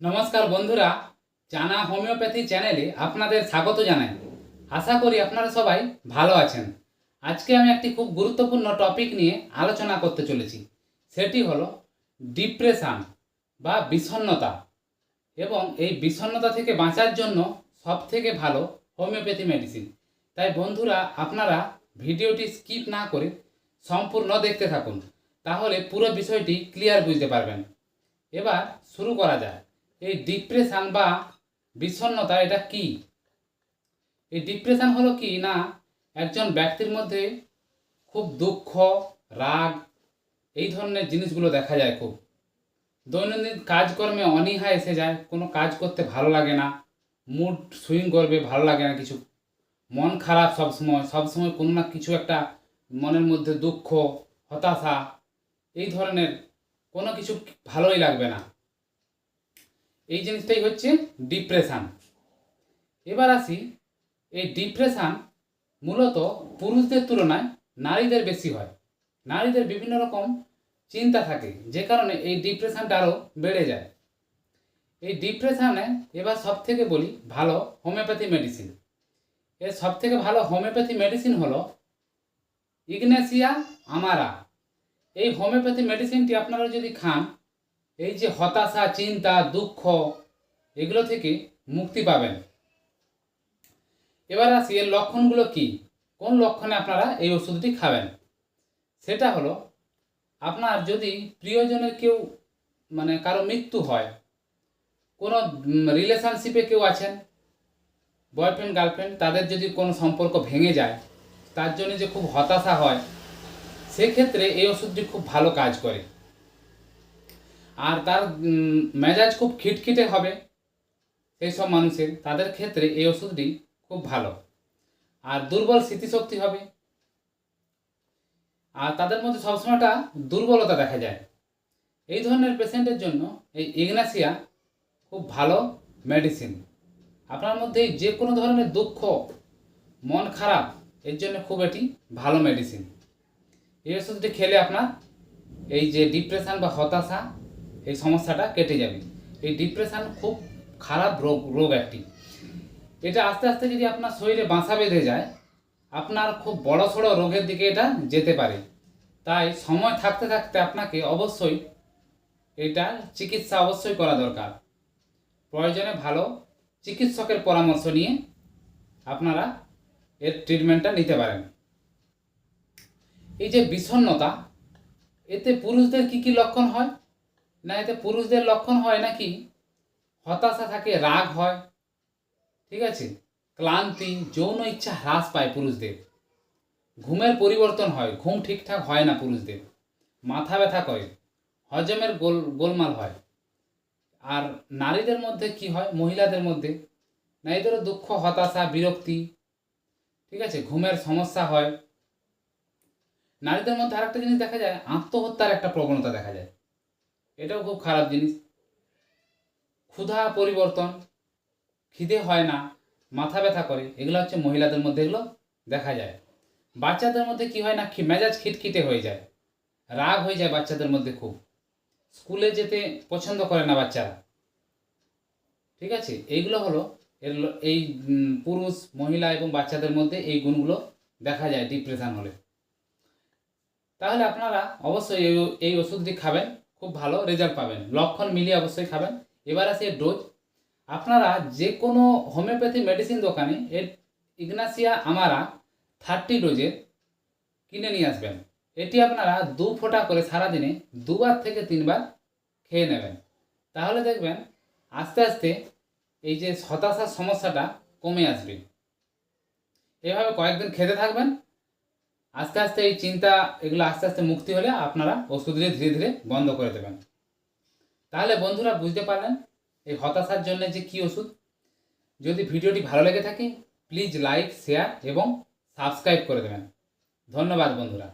নমস্কার বন্ধুরা, জানা হোমিওপ্যাথি চ্যানেলে আপনাদের স্বাগত জানাই। আশা করি আপনারা সবাই ভালো আছেন। আজকে আমি একটি খুব গুরুত্বপূর্ণ টপিক নিয়ে আলোচনা করতে চলেছি। সেটি হলো ডিপ্রেশন বা বিষণ্ণতা এবং এই বিষণ্ণতা থেকে বাঁচার জন্য সব থেকে ভালো হোমিওপ্যাথি মেডিসিন। তাই বন্ধুরা, আপনারা ভিডিওটি স্কিপ না করে সম্পূর্ণ দেখতে থাকুন, তাহলে পুরো বিষয়টি ক্লিয়ার বুঝতে পারবেন। এবার শুরু করা যায় এই ডিপ্রেশান বা বিষণ্ণতা এটা কি? এই ডিপ্রেশান হলো কি না? একজন ব্যক্তির মধ্যে খুব দুঃখ, রাগ, এই ধরনের জিনিসগুলো দেখা যায় খুব। দৈনন্দিন কাজকর্মে অনীহা এসে যায়, কোনো কাজ করতে ভালো লাগে না মুড সুইং করবে, ভালো লাগে না কিছু। মন খারাপ সবসময় সবসময় কোনো না কিছু একটা মনের মধ্যে দুঃখ, হতাশা, এই ধরনের কোনো কিছু ভালোই লাগবে না। এই জিনিসটাই হচ্ছে ডিপ্রেশান এবার আসি, এই ডিপ্রেশান মূলত পুরুষদের তুলনায় নারীদের বেশি হয়। নারীদের বিভিন্ন রকম চিন্তা থাকে, যে কারণে এই ডিপ্রেশানটা আরও বেড়ে যায়। এই ডিপ্রেশানে এবার সব থেকে বলি ভালো হোমিওপ্যাথি মেডিসিন এর সব থেকে ভালো হোমিওপ্যাথি মেডিসিন হলো ইগনেসিয়া আমারা। এই হোমিওপ্যাথি মেডিসিনটি আপনারা যদি খান এই যে হতাশা, চিন্তা, দুঃখ, এগুলো থেকে মুক্তি পাবেন। এবার আসি, এর লক্ষণগুলো কি? কোন লক্ষণে আপনারা এই ওষুধটি খাবেন? সেটা হলো, আপনার যদি প্রিয়জনের কেউ মানে কারও মৃত্যু হয়, কোনো রিলেশনশিপে কেউ আছেন বয়ফ্রেন্ড গার্লফ্রেন্ড তাদের যদি কোনো সম্পর্ক ভেঙে যায়, তার জন্য যে খুব হতাশা হয়, সেক্ষেত্রে এই ওষুধটি খুব ভালো কাজ করে। আর তার মেজাজ খুব খিটখিটে হবে সেই সব মানুষের। তাদের ক্ষেত্রে এই ওষুধটি খুব ভালো। আর দুর্বল স্মৃতিশক্তি হবে। আর তাদের মধ্যে সবসময়টা দুর্বলতা দেখা যায়। এই ধরনের পেশেন্টের জন্য এই ইগনাসিয়া খুব ভালো মেডিসিন। আপনার মধ্যে যে কোনো ধরনের দুঃখ, মন খারাপ, এর জন্য খুব এটি ভালো মেডিসিন। এই ওষুধটি খেলে আপনার এই যে ডিপ্রেশন বা হতাশা এই সমস্যাটা কেটে যাবে। এই ডিপ্রেশন খুব খারাপ রোগ রোগ একটি। এটা আস্তে আস্তে যদি আপনার শরীরে বাসা বেঁধে যায়, আপনার খুব বড় সড়ো রোগের দিকে এটা যেতে পারে। তাই সময় থাকতে থাকতে আপনাকে অবশ্যই এটা চিকিৎসা অবশ্যই করা দরকার। প্রয়োজনে ভালো চিকিৎসকের পরামর্শ নিয়ে আপনারা এর ট্রিটমেন্টটা নিতে পারেন। এই যে বিষণ্ণতা, এতে পুরুষদের কি কি লক্ষণ হয়? না, এতে পুরুষদের লক্ষণ হয় নাকি? হতাশা থাকে, রাগ হয়। ঠিক আছে? ক্লান্তি, যৌন ইচ্ছা হ্রাস পায় পুরুষদের। ঘুমের পরিবর্তন হয়, ঘুম ঠিকঠাক হয় না পুরুষদের। মাথা ব্যথা করে, হজমের গোল, গোলমাল হয়। আর নারীদের মধ্যে কি হয়? মহিলাদের মধ্যে। না এদেরও দুঃখ, হতাশা, বিরক্তি। ঠিক আছে? ঘুমের সমস্যা হয়। নারীদের মধ্যে আরেকটা জিনিস দেখা যায়, আত্মহত্যার একটা প্রবণতা দেখা যায়। এটাও খুব খারাপ জিনিস। ক্ষুধা, পরিবর্তন, খিদে হয় না, মাথা ব্যথা করে, এগুলো হচ্ছে মহিলাদের মধ্যে এগুলো দেখা যায়। বাচ্চাদের মধ্যে কি হয় না মেজাজ খিটখিটে হয়ে যায়, রাগ হয়ে যায় বাচ্চাদের মধ্যে খুব। স্কুলে যেতে পছন্দ করে না বাচ্চারা। ঠিক আছে? এইগুলো হলো এর এই পুরুষ, মহিলা এবং বাচ্চাদের মধ্যে এই গুণগুলো দেখা যায় ডিপ্রেশন হলে। তাহলে আপনারা অবশ্যই এই ওষুধটি খাবেন। খুব ভালো রেজাল্ট পাবেন। লক্ষণ মিলিয়ে অবশ্যই খাবেন। এবার এর ডোজ আপনারা যে কোনো হোমিওপ্যাথি মেডিসিন দোকানে এর ইগনাসিয়া আমারা থার্টি ডোজের কিনে নিয়ে আসবেন। এটি আপনারা দু ফোঁটা করে সারাদিনে দুবার থেকে তিনবার খেয়ে নেবেন। তাহলে দেখবেন আস্তে আস্তে এই যে হতাশার সমস্যাটা কমে আসবে। এভাবে কয়েকদিন খেতে থাকবেন আস্তে আস্তে এই চিন্তা এগুলো আস্তে আস্তে মুক্তি হলে আপনারা ওষুধগুলি ধীরে ধীরে বন্ধ করে দেবেন। তাহলে বন্ধুরা বুঝতে পারলেন এই হতাশার জন্য যে কী ওষুধ। যদি ভিডিওটি ভালো লেগে থাকে প্লিজ লাইক শেয়ার এবং সাবস্ক্রাইব করে দেবেন। ধন্যবাদ বন্ধুরা।